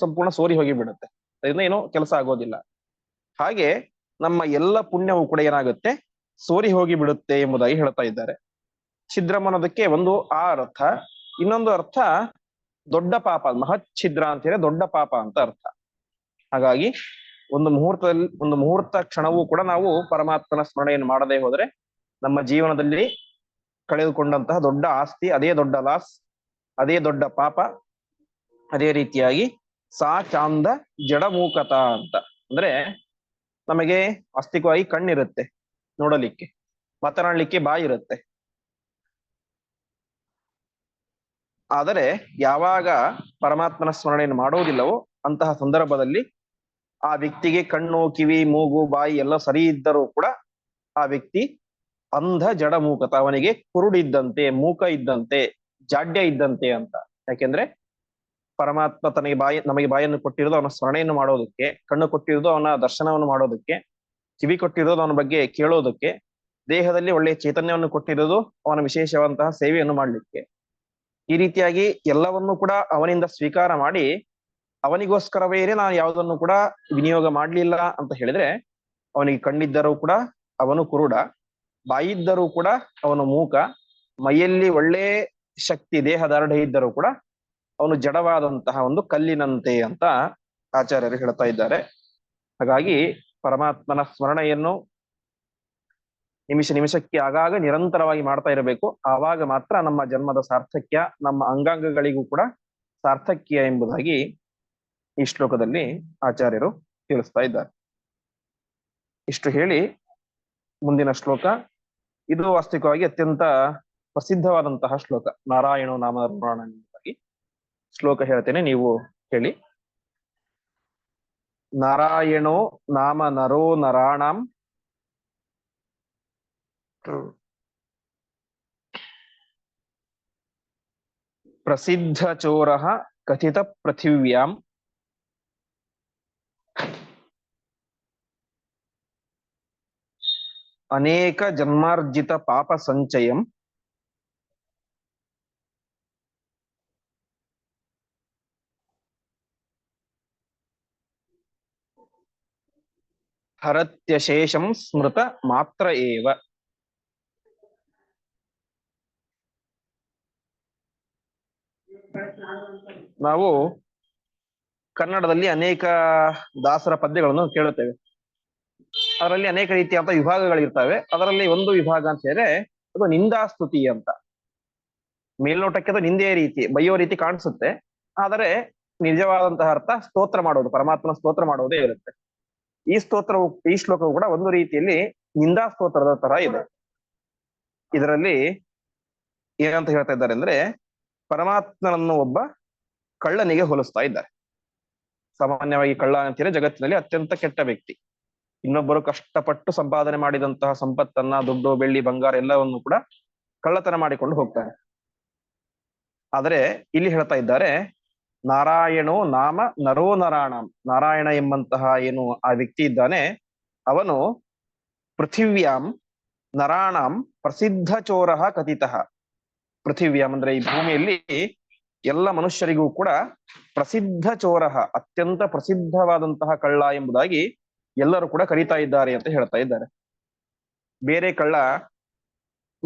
ಸಂಪೂರ್ಣ ಸೋರಿ ಹೋಗಿ ಬಿಡುತ್ತೆ ಅದರಿಂದ ಏನೋ ಕೆಲಸ ಆಗೋದಿಲ್ಲ. ಹಾಗೆ ನಮ್ಮ ಎಲ್ಲ ಪುಣ್ಯವು ಕೂಡ ಏನಾಗುತ್ತೆ? ಸೋರಿ ಹೋಗಿ ಬಿಡುತ್ತೆ ಎಂಬುದಾಗಿ ಹೇಳ್ತಾ ಇದ್ದಾರೆ. ಛಿದ್ರಂ ಅನ್ನೋದಕ್ಕೆ ಒಂದು ಆ ಅರ್ಥ. ಇನ್ನೊಂದು ಅರ್ಥ ದೊಡ್ಡ ಪಾಪ ಮಹಚ್ಛಿದ್ರ ಅಂತ ಹೇಳಿ ದೊಡ್ಡ ಪಾಪ ಅಂತ ಅರ್ಥ. ಹಾಗಾಗಿ ಒಂದು ಮುಹೂರ್ತದಲ್ಲಿ, ಒಂದು ಮುಹೂರ್ತ ಕ್ಷಣವೂ ಕೂಡ ನಾವು ಪರಮಾತ್ಮನ ಸ್ಮರಣೆಯನ್ನು ಮಾಡದೆ ಹೋದ್ರೆ ನಮ್ಮ ಜೀವನದಲ್ಲಿ ಕಳೆದುಕೊಂಡಂತಹ ದೊಡ್ಡ ಆಸ್ತಿ, ಅದೇ ದೊಡ್ಡ ಲಾಸ್, ಅದೇ ದೊಡ್ಡ ಪಾಪ, ಅದೇ ರೀತಿಯಾಗಿ ಸಾ ಚಾಂದ ಜಡಮೂಕತ ಅಂತ. ಅಂದ್ರೆ ನಮಗೆ ಅಸ್ತಿಕವಾಗಿ ಕಣ್ಣಿರುತ್ತೆ ನೋಡಲಿಕ್ಕೆ, ಮಾತನಾಡ್ಲಿಕ್ಕೆ ಬಾಯಿ ಇರುತ್ತೆ. ಆದರೆ ಯಾವಾಗ ಪರಮಾತ್ಮನ ಸ್ಮರಣೆಯನ್ನು ಮಾಡೋದಿಲ್ಲವೋ ಅಂತಹ ಸಂದರ್ಭದಲ್ಲಿ ಆ ವ್ಯಕ್ತಿಗೆ ಕಣ್ಣು, ಕಿವಿ, ಮೂಗು, ಬಾಯಿ ಎಲ್ಲ ಸರಿ ಇದ್ದರೂ ಕೂಡ ಆ ವ್ಯಕ್ತಿ ಅಂಧ, ಜಡ ಮೂಕತ. ಅವನಿಗೆ ಕುರುಡಿದ್ದಂತೆ, ಮೂಕ ಇದ್ದಂತೆ, ಜಾಡ್ಯ ಇದ್ದಂತೆ ಅಂತ. ಯಾಕೆಂದ್ರೆ ಪರಮಾತ್ಮ ತನಗೆ ಬಾಯಿ, ನಮಗೆ ಬಾಯನ್ನು ಕೊಟ್ಟಿರೋದು ಅವನ ಸ್ಮರಣೆಯನ್ನು ಮಾಡೋದಕ್ಕೆ, ಕಣ್ಣು ಕೊಟ್ಟಿರೋದು ಅವನ ದರ್ಶನವನ್ನು ಮಾಡೋದಕ್ಕೆ, ಕಿವಿ ಕೊಟ್ಟಿರೋದು ಅವನ ಬಗ್ಗೆ ಕೇಳೋದಕ್ಕೆ, ದೇಹದಲ್ಲಿ ಒಳ್ಳೆಯ ಚೈತನ್ಯವನ್ನು ಕೊಟ್ಟಿರೋದು ಅವನ ವಿಶೇಷವಂತಹ ಸೇವೆಯನ್ನು ಮಾಡಲಿಕ್ಕೆ. ಈ ರೀತಿಯಾಗಿ ಎಲ್ಲವನ್ನೂ ಕೂಡ ಅವನಿಂದ ಸ್ವೀಕಾರ ಮಾಡಿ ಅವನಿಗೋಸ್ಕರವೇ ನಾನು ಯಾವುದನ್ನು ಕೂಡ ವಿನಿಯೋಗ ಮಾಡ್ಲಿಲ್ಲ ಅಂತ ಹೇಳಿದ್ರೆ, ಅವನಿಗೆ ಕಣ್ಣಿದ್ದರೂ ಕೂಡ ಅವನು ಕುರುಡ, ಬಾಯಿದ್ದರೂ ಕೂಡ ಅವನು ಮೂಕ, ಮೈಯಲ್ಲಿ ಒಳ್ಳೆ ಶಕ್ತಿ ದೇಹದಾರ್ಢ ಇದ್ದರೂ ಕೂಡ ಅವನು ಜಡವಾದಂತಹ ಒಂದು ಕಲ್ಲಿನಂತೆ ಅಂತ ಆಚಾರ್ಯರು ಹೇಳ್ತಾ ಇದ್ದಾರೆ. ಹಾಗಾಗಿ ಪರಮಾತ್ಮನ ಸ್ಮರಣೆಯನ್ನು ನಿಮಿಷ ನಿಮಿಷಕ್ಕೆ ಆಗಾಗ ನಿರಂತರವಾಗಿ ಮಾಡ್ತಾ ಇರಬೇಕು. ಆವಾಗ ಮಾತ್ರ ನಮ್ಮ ಜನ್ಮದ ಸಾರ್ಥಕ್ಯ, ನಮ್ಮ ಅಂಗಾಂಗಗಳಿಗೂ ಕೂಡ ಸಾರ್ಥಕ್ಯ ಎಂಬುದಾಗಿ ಈ ಶ್ಲೋಕದಲ್ಲಿ ಆಚಾರ್ಯರು ತಿಳಿಸ್ತಾ ಇದ್ದಾರೆ. ಇಷ್ಟು ಹೇಳಿ ಮುಂದಿನ ಶ್ಲೋಕ. ಇದು ವಾಸ್ತವಿಕವಾಗಿ ಅತ್ಯಂತ ಪ್ರಸಿದ್ಧವಾದಂತಹ ಶ್ಲೋಕ. ನಾರಾಯಣೋ ನಾಮ ಶ್ಲೋಕ ಹೇಳ್ತೇನೆ, ನೀವು ಹೇಳಿ. ನಾರಾಯಣೋ ನಾಮ ನರೋ ನರಾಣಾಂ. ಪ್ರಸಿದ್ಧ ಚೋರ ಕಥಿತ ಪೃಥಿವ್ಯಾಂ. ಅನೇಕ ಜನ್ಮಾರ್ಜಿತ ಪಾಪ ಸಂಚಯಂ. ಹರತ್ಯಶೇಷಂ ಸ್ಮೃತ ಮಾತ್ರ ಏವ. ನಾವು ಕನ್ನಡದಲ್ಲಿ ಅನೇಕ ದಾಸರ ಪದ್ಯಗಳನ್ನು ಕೇಳುತ್ತೇವೆ. ಅದರಲ್ಲಿ ಅನೇಕ ರೀತಿಯಾದ ವಿಭಾಗಗಳಿರ್ತವೆ. ಅದರಲ್ಲಿ ಒಂದು ವಿಭಾಗ ಅಂತ ಹೇಳಿದ್ರೆ ಅದು ನಿಂದಾಸ್ತುತಿ ಅಂತ. ಮೇಲ್ನೋಟಕ್ಕೆ ಅದು ನಿಂದೆಯ ರೀತಿ, ಬೈಯೋ ರೀತಿ ಕಾಣಿಸುತ್ತೆ. ಆದರೆ ನಿಜವಾದಂತಹ ಅರ್ಥ ಸ್ತೋತ್ರ ಮಾಡೋದು, ಪರಮಾತ್ಮನ ಸ್ತೋತ್ರ ಮಾಡೋದೇ ಇರುತ್ತೆ. ಈ ಸ್ತೋತ್ರವು, ಈ ಶ್ಲೋಕವು ಕೂಡ ಒಂದು ರೀತಿಯಲ್ಲಿ ನಿಂದಾ ಸ್ತೋತ್ರದ ತರ ಇದೆ. ಇದರಲ್ಲಿ ಏನಂತ ಹೇಳ್ತಾ ಇದ್ದಾರೆ ಅಂದ್ರೆ ಪರಮಾತ್ಮನನ್ನು ಒಬ್ಬ ಕಳ್ಳನಿಗೆ ಹೋಲಿಸ್ತಾ ಇದ್ದಾರೆ. ಸಾಮಾನ್ಯವಾಗಿ ಕಳ್ಳ ಅಂತೀರಾ ಜಗತ್ತಿನಲ್ಲಿ ಅತ್ಯಂತ ಕೆಟ್ಟ ವ್ಯಕ್ತಿ. ಇನ್ನೊಬ್ಬರು ಕಷ್ಟಪಟ್ಟು ಸಂಪಾದನೆ ಮಾಡಿದಂತಹ ಸಂಪತ್ತನ್ನ, ದುಡ್ಡು, ಬೆಳ್ಳಿ, ಬಂಗಾರ ಎಲ್ಲವನ್ನು ಕೂಡ ಕಳ್ಳತನ ಮಾಡಿಕೊಂಡು ಹೋಗ್ತಾರೆ. ಆದರೆ ಇಲ್ಲಿ ಹೇಳ್ತಾ ಇದ್ದಾರೆ, ನಾರಾಯಣೋ ನಾಮ ನರೋ ನರಾಣಂ ನಾರಾಯಣ ಎಂಬಂತಹ ಏನು ಆ ವ್ಯಕ್ತಿ ಇದ್ದಾನೆ, ಅವನು ಪೃಥಿವ್ಯಾಂ ನರಾಣಂ ಪ್ರಸಿದ್ಧ ಚೋರ ಕಥಿತ. ಪೃಥಿವ್ಯಾಂ ಅಂದ್ರೆ ಈ ಭೂಮಿಯಲ್ಲಿ ಎಲ್ಲ ಮನುಷ್ಯರಿಗೂ ಕೂಡ ಪ್ರಸಿದ್ಧ ಚೋರ, ಅತ್ಯಂತ ಪ್ರಸಿದ್ಧವಾದಂತಹ ಕಳ್ಳ ಎಂಬುದಾಗಿ ಎಲ್ಲರೂ ಕೂಡ ಕರೀತಾ ಇದ್ದಾರೆ ಅಂತ ಹೇಳ್ತಾ ಇದ್ದಾರೆ. ಬೇರೆ ಕಳ್ಳ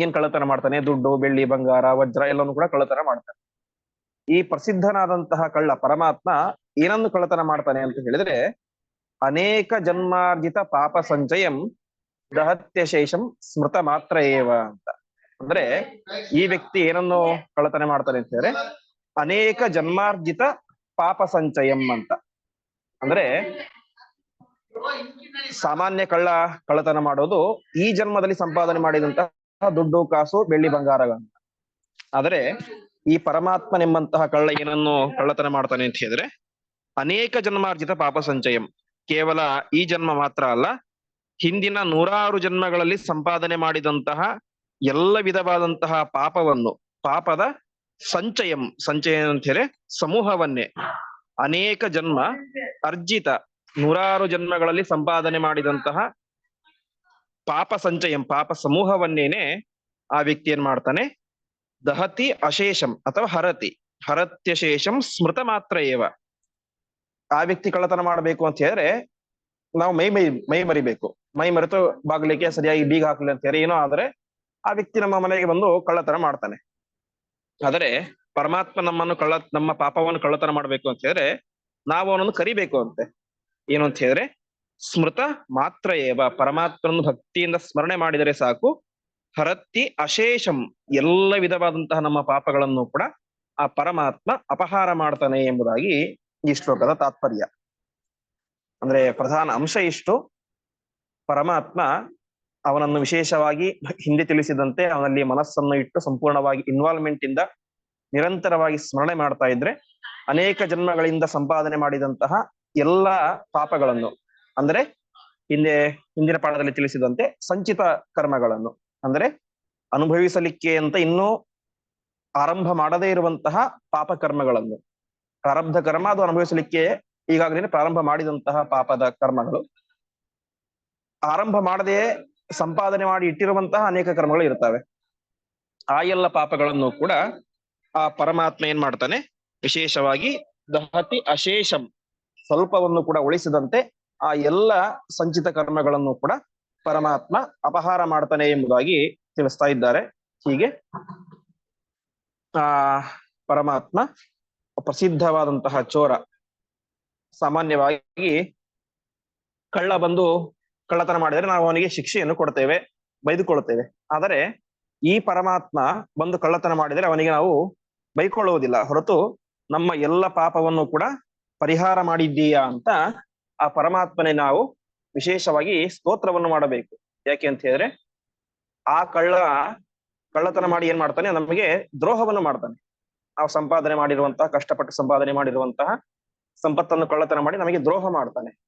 ಏನ್ ಕಳ್ಳತನ ಮಾಡ್ತಾನೆ? ದುಡ್ಡು, ಬೆಳ್ಳಿ, ಬಂಗಾರ, ವಜ್ರ ಎಲ್ಲವನ್ನು ಕೂಡ ಕಳ್ಳತನ ಮಾಡ್ತಾನೆ. ಈ ಪ್ರಸಿದ್ಧನಾದಂತಹ ಕಳ್ಳ ಪರಮಾತ್ಮ ಏನನ್ನು ಕಳ್ಳತನ ಮಾಡ್ತಾನೆ ಅಂತ ಹೇಳಿದ್ರೆ, ಅನೇಕ ಜನ್ಮಾರ್ಜಿತ ಪಾಪ ಸಂಚಯಂ ದಹತ್ಯ ಶೇಷಂ ಸ್ಮೃತ ಮಾತ್ರ ಏವ ಅಂತ. ಅಂದ್ರೆ ಈ ವ್ಯಕ್ತಿ ಏನನ್ನು ಕಳ್ಳತನ ಮಾಡ್ತಾನೆ ಅಂತ ಹೇಳಿದ್ರೆ, ಅನೇಕ ಜನ್ಮಾರ್ಜಿತ ಪಾಪ ಸಂಚಯಂ ಅಂತ. ಅಂದ್ರೆ ಸಾಮಾನ್ಯ ಕಳ್ಳ, ಕಳ್ಳತನ ಮಾಡೋದು ಈ ಜನ್ಮದಲ್ಲಿ ಸಂಪಾದನೆ ಮಾಡಿದಂತಹ ದುಡ್ಡು, ಕಾಸು, ಬೆಳ್ಳಿ ಬಂಗಾರಗಳನ್ನ. ಆದರೆ ಈ ಪರಮಾತ್ಮನೆಂಬಂತಹ ಕಳ್ಳ ಏನನ್ನು ಕಳ್ಳತನ ಮಾಡ್ತಾನೆ ಅಂತ ಹೇಳಿದ್ರೆ, ಅನೇಕ ಜನ್ಮಾರ್ಜಿತ ಪಾಪ ಸಂಚಯಂ. ಕೇವಲ ಈ ಜನ್ಮ ಮಾತ್ರ ಅಲ್ಲ, ಹಿಂದಿನ ನೂರಾರು ಜನ್ಮಗಳಲ್ಲಿ ಸಂಪಾದನೆ ಮಾಡಿದಂತಹ ಎಲ್ಲ ವಿಧವಾದಂತಹ ಪಾಪವನ್ನು, ಪಾಪದ ಸಂಚಯಂ, ಸಂಚಯ ಅಂತ ಹೇಳಿ ಸಮೂಹವನ್ನೇ. ಅನೇಕ ಜನ್ಮ ಅರ್ಜಿತ ನೂರಾರು ಜನ್ಮಗಳಲ್ಲಿ ಸಂಪಾದನೆ ಮಾಡಿದಂತಹ ಪಾಪ ಸಂಚಯಂ, ಪಾಪ ಸಮೂಹವನ್ನೇನೆ ಆ ವ್ಯಕ್ತಿ ಏನ್ ಮಾಡ್ತಾನೆ? ದಹತಿ ಅಶೇಷಂ ಅಥವಾ ಹರತಿ. ಹರತ್ಯಶೇಷಂ ಸ್ಮೃತ ಮಾತ್ರ ಏವ. ಆ ವ್ಯಕ್ತಿ ಕಳ್ಳತನ ಮಾಡಬೇಕು ಅಂತ ಹೇಳಿದ್ರೆ ನಾವು ಮೈ ಮೈ ಮೈ ಮರಿಬೇಕು. ಮೈ ಮರೆತು ಬಾಗ್ಲಿಕ್ಕೆ ಸರಿಯಾಗಿ ಬೀಗ ಹಾಕಲಿ ಅಂತ ಹೇಳಿ ಏನೋ ಆದ್ರೆ ಆ ವ್ಯಕ್ತಿ ನಮ್ಮ ಮನೆಗೆ ಬಂದು ಕಳ್ಳತನ ಮಾಡ್ತಾನೆ. ಆದರೆ ಪರಮಾತ್ಮ ನಮ್ಮನ್ನು ಕಳ್ಳ, ನಮ್ಮ ಪಾಪವನ್ನು ಕಳ್ಳತನ ಮಾಡ್ಬೇಕು ಅಂತ ಹೇಳಿದ್ರೆ ನಾವು ಅವನನ್ನು ಕರಿಬೇಕು ಅಂತೆ. ಏನು ಅಂತ ಹೇಳಿದ್ರೆ, ಸ್ಮೃತ ಮಾತ್ರ ಏವ, ಪರಮಾತ್ಮನನ್ನು ಭಕ್ತಿಯಿಂದ ಸ್ಮರಣೆ ಮಾಡಿದರೆ ಸಾಕು. ಹರತ್ತಿ ಅಶೇಷಂ, ಎಲ್ಲ ವಿಧವಾದಂತಹ ನಮ್ಮ ಪಾಪಗಳನ್ನು ಕೂಡ ಆ ಪರಮಾತ್ಮ ಅಪಹಾರ ಮಾಡ್ತಾನೆ ಎಂಬುದಾಗಿ ಈ ಶ್ಲೋಕದ ತಾತ್ಪರ್ಯ. ಅಂದ್ರೆ ಪ್ರಧಾನ ಅಂಶ ಇಷ್ಟು. ಪರಮಾತ್ಮ ಅವನನ್ನು ವಿಶೇಷವಾಗಿ ಹಿಂದೆ ತಿಳಿಸಿದಂತೆ ಅವನಲ್ಲಿ ಮನಸ್ಸನ್ನು ಇಟ್ಟು ಸಂಪೂರ್ಣವಾಗಿ ಇನ್ವಾಲ್ವ್ಮೆಂಟ್ ಇಂದ ನಿರಂತರವಾಗಿ ಸ್ಮರಣೆ ಮಾಡ್ತಾ ಇದ್ರೆ, ಅನೇಕ ಜನ್ಮಗಳಿಂದ ಸಂಪಾದನೆ ಮಾಡಿದಂತಹ ಎಲ್ಲ ಪಾಪಗಳನ್ನು, ಅಂದ್ರೆ ಹಿಂದೆ ಹಿಂದಿನ ಪಾಠದಲ್ಲಿ ತಿಳಿಸಿದಂತೆ ಸಂಚಿತ ಕರ್ಮಗಳನ್ನು, ಅಂದ್ರೆ ಅನುಭವಿಸಲಿಕ್ಕೆ ಅಂತ ಇನ್ನೂ ಆರಂಭ ಮಾಡದೇ ಇರುವಂತಹ ಪಾಪ ಕರ್ಮಗಳನ್ನು ಪ್ರಾರಬ್ಧ ಕರ್ಮ ಅದು ಅನುಭವಿಸಲಿಕ್ಕೆ ಈಗಾಗಲೇ ಪ್ರಾರಂಭ ಮಾಡಿದಂತಹ ಪಾಪದ ಕರ್ಮಗಳು. ಆರಂಭ ಮಾಡದೆ ಸಂಪಾದನೆ ಮಾಡಿ ಇಟ್ಟಿರುವಂತಹ ಅನೇಕ ಕರ್ಮಗಳು ಇರ್ತವೆ ಆ ಎಲ್ಲ ಪಾಪಗಳನ್ನು ಕೂಡ ಆ ಪರಮಾತ್ಮ ಏನ್ ಮಾಡ್ತಾನೆ? ವಿಶೇಷವಾಗಿ ದಹತಿ ಅಶೇಷಂ ಸ್ವಲ್ಪವನ್ನು ಕೂಡ ಉಳಿಸದಂತೆ ಆ ಎಲ್ಲ ಸಂಚಿತ ಕರ್ಮಗಳನ್ನು ಕೂಡ ಪರಮಾತ್ಮ ಅಪಹಾರ ಮಾಡ್ತಾನೆ ಎಂಬುದಾಗಿ ತಿಳಿಸ್ತಾ ಇದ್ದಾರೆ. ಹೀಗೆ ಆ ಪರಮಾತ್ಮ ಪ್ರಸಿದ್ಧವಾದಂತಹ ಚೋರ ಸಾಮಾನ್ಯವಾಗಿ ಕಳ್ಳ ಬಂದು ಕಳ್ಳತನ ಮಾಡಿದರೆ ನಾವು ಅವನಿಗೆ ಶಿಕ್ಷೆಯನ್ನು ಕೊಡ್ತೇವೆ, ಬೈದುಕೊಳ್ಳುತ್ತೇವೆ. ಆದರೆ ಈ ಪರಮಾತ್ಮ ಬಂದು ಕಳ್ಳತನ ಮಾಡಿದರೆ ಅವನಿಗೆ ನಾವು ಬೈಕೊಳ್ಳುವುದಿಲ್ಲ. ಹೊರತು ನಮ್ಮ ಎಲ್ಲ ಪಾಪವನ್ನು ಕೂಡ ಪರಿಹಾರ ಮಾಡಿದ್ದೀಯಾ ಅಂತ ಆ ಪರಮಾತ್ಮನೆ ನಾವು ವಿಶೇಷವಾಗಿ ಸ್ತೋತ್ರವನ್ನು ಮಾಡಬೇಕು. ಯಾಕೆ ಅಂತ ಹೇಳಿದ್ರೆ ಆ ಕಳ್ಳ ಕಳ್ಳತನ ಮಾಡಿ ಏನ್ ಮಾಡ್ತಾನೆ? ನಮಗೆ ದ್ರೋಹವನ್ನು ಮಾಡ್ತಾನೆ. ನಾವು ಸಂಪಾದನೆ ಮಾಡಿರುವಂತಹ ಕಷ್ಟಪಟ್ಟು ಸಂಪಾದನೆ ಮಾಡಿರುವಂತಹ ಸಂಪತ್ತನ್ನು ಕಳ್ಳತನ ಮಾಡಿ ನಮಗೆ ದ್ರೋಹ ಮಾಡ್ತಾನೆ.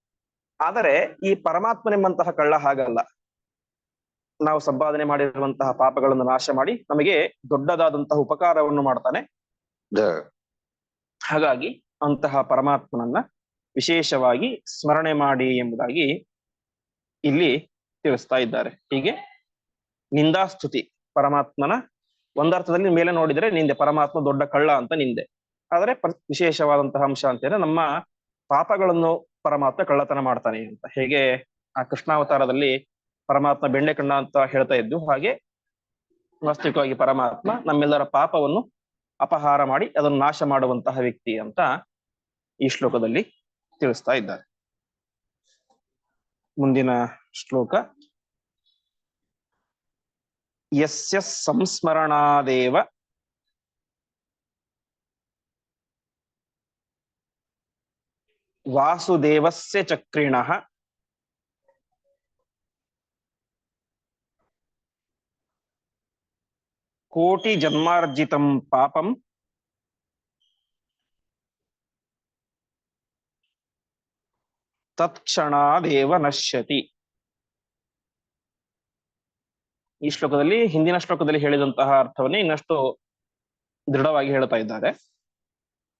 ಆದರೆ ಈ ಪರಮಾತ್ಮನೆಂಬಂತಹ ಕಳ್ಳ ಹಾಗಲ್ಲ. ನಾವು ಸಂಪಾದನೆ ಮಾಡಿರುವಂತಹ ಪಾಪಗಳನ್ನು ನಾಶ ಮಾಡಿ ನಮಗೆ ದೊಡ್ಡದಾದಂತಹ ಉಪಕಾರವನ್ನು ಮಾಡ್ತಾನೆ. ಹಾಗಾಗಿ ಅಂತಹ ಪರಮಾತ್ಮನನ್ನ ವಿಶೇಷವಾಗಿ ಸ್ಮರಣೆ ಮಾಡಿ ಎಂಬುದಾಗಿ ಇಲ್ಲಿ ತಿಳಿಸ್ತಾ ಇದ್ದಾರೆ. ಹೀಗೆ ನಿಂದಾಸ್ತುತಿ ಪರಮಾತ್ಮನ ಒಂದರ್ಥದಲ್ಲಿ ಮೇಲೆ ನೋಡಿದರೆ ನಿಂದೆ, ಪರಮಾತ್ಮ ದೊಡ್ಡ ಕಳ್ಳ ಅಂತ ನಿಂದೆ. ಆದರೆ ವಿಶೇಷವಾದಂತಹ ಅಂಶ ಅಂತ ನಮ್ಮ ಪಾಪಗಳನ್ನು ಪರಮಾತ್ಮ ಕಳ್ಳತನ ಮಾಡ್ತಾನೆ ಅಂತ. ಹೇಗೆ ಆ ಕೃಷ್ಣಾವತಾರದಲ್ಲಿ ಪರಮಾತ್ಮ ಬೆಣ್ಣೆ ಕಣ್ಣ ಅಂತ ಹೇಳ್ತಾ ಇದ್ದು ಹಾಗೆ ವಾಸ್ತವಿಕವಾಗಿ ಪರಮಾತ್ಮ ನಮ್ಮೆಲ್ಲರ ಪಾಪವನ್ನು ಅಪಹಾರ ಮಾಡಿ ಅದನ್ನು ನಾಶ ಮಾಡುವಂತಹ ವ್ಯಕ್ತಿ ಅಂತ ಈ ಶ್ಲೋಕದಲ್ಲಿ ತಿಳಿಸ್ತಾ ಇದ್ದಾರೆ. ಮುಂದಿನ ಶ್ಲೋಕ. ಯಸ್ಯ ಸಂಸ್ಮರಣಾದೇವ ವಾಸುದೇವಸ್ಯ ಚಕ್ರಿಣಃ ಕೋಟಿ ಜನ್ಮಾರ್ಜಿತಂ ಪಾಪಂ. ತತ್ಕ್ಷಣಾದೇವ ನಶ್ಯತಿ. ಈ ಶ್ಲೋಕದಲ್ಲಿ, ಹಿಂದಿನ ಶ್ಲೋಕದಲ್ಲಿ ಹೇಳಿದಂತಹ ಅರ್ಥವನ್ನೇ ಇನ್ನಷ್ಟು ದೃಢವಾಗಿ ಹೇಳ್ತಾ ಇದ್ದಾರೆ.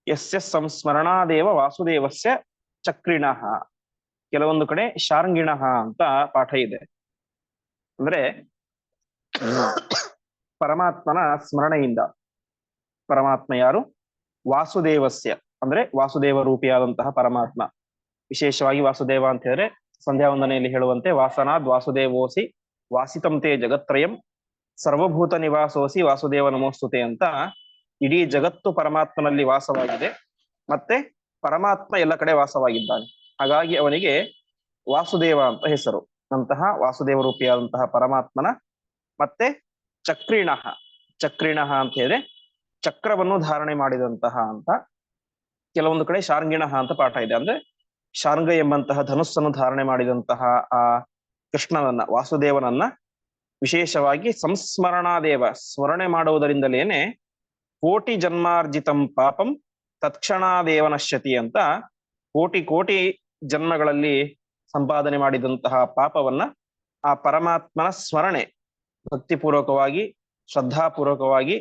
ಯಸ್ಯ ಸಂಸ್ಮರಣಾದೇವ ವಾಸುದೇವಸ್ಯ ಚಕ್ರಿಣಃ. ಕೆಲವೊಂದು ಕಡೆ ಶಾರಂಗಿಣಃ ಅಂತ ಪಾಠ ಇದೆ. ಅಂದ್ರೆ ಪರಮಾತ್ಮನ ಸ್ಮರಣೆಯಿಂದ. ಪರಮಾತ್ಮ ಯಾರು? ವಾಸುದೇವಸ್ಯ. ಅಂದ್ರೆ ವಾಸುದೇವ ರೂಪಿಯಾದಂತಹ ಪರಮಾತ್ಮ. ವಿಶೇಷವಾಗಿ ವಾಸುದೇವ ಅಂತ ಹೇಳಿದ್ರೆ ಸಂಧ್ಯಾ ವಂದನೆಯಲ್ಲಿ ಹೇಳುವಂತೆ ವಾಸನಾದ್ ವಾಸುದೇವೋಸಿ ವಾಸಿತಂತೆ ಜಗತ್ರಯಂ ಸರ್ವಭೂತ ನಿವಾಸೋಸಿ ವಾಸುದೇವ ನಮೋಸ್ತುತೆ ಅಂತ ಇಡೀ ಜಗತ್ತು ಪರಮಾತ್ಮನಲ್ಲಿ ವಾಸವಾಗಿದೆ. ಮತ್ತೆ ಪರಮಾತ್ಮ ಎಲ್ಲ ಕಡೆ ವಾಸವಾಗಿದ್ದಾನೆ. ಹಾಗಾಗಿ ಅವನಿಗೆ ವಾಸುದೇವ ಅಂತ ಹೆಸರು. ಅಂತಹ ವಾಸುದೇವ ರೂಪಿಯಾದಂತಹ ಪರಮಾತ್ಮನ ಮತ್ತೆ ಚಕ್ರಿಣಃ. ಚಕ್ರಿಣ ಅಂತ ಹೇಳಿದ್ರೆ ಚಕ್ರವನ್ನು ಧಾರಣೆ ಮಾಡಿದಂತಹ ಅಂತ ಕೆಲವೊಂದು ಕಡೆ ಶಾರ್ಂಗಿಣ ಅಂತ ಪಾಠ ಇದೆ. ಅಂದ್ರೆ ಶಾರ್ಂಗ ಎಂಬಂತಹ ಧನುಸ್ಸನ್ನು ಧಾರಣೆ ಮಾಡಿದಂತಹ ಆ ಕೃಷ್ಣನನ್ನ, ವಾಸುದೇವನನ್ನ ವಿಶೇಷವಾಗಿ ಸಂಸ್ಮರಣಾದೇವ ಸ್ಮರಣೆ ಮಾಡುವುದರಿಂದಲೇನೆ ಕೋಟಿ ಜನ್ಮಾರ್ಜಿತಂ ಪಾಪಂ ತತ್ಕ್ಷಣಾದೇವ ನಶ್ಯತಿ ಅಂತ ಕೋಟಿ ಕೋಟಿ ಜನ್ಮಗಳಲ್ಲಿ ಸಂಪಾದನೆ ಮಾಡಿದಂತಹ ಪಾಪವನ್ನ ಆ ಪರಮಾತ್ಮನ ಸ್ಮರಣೆ ಭಕ್ತಿಪೂರ್ವಕವಾಗಿ, ಶ್ರದ್ಧಾಪೂರ್ವಕವಾಗಿ,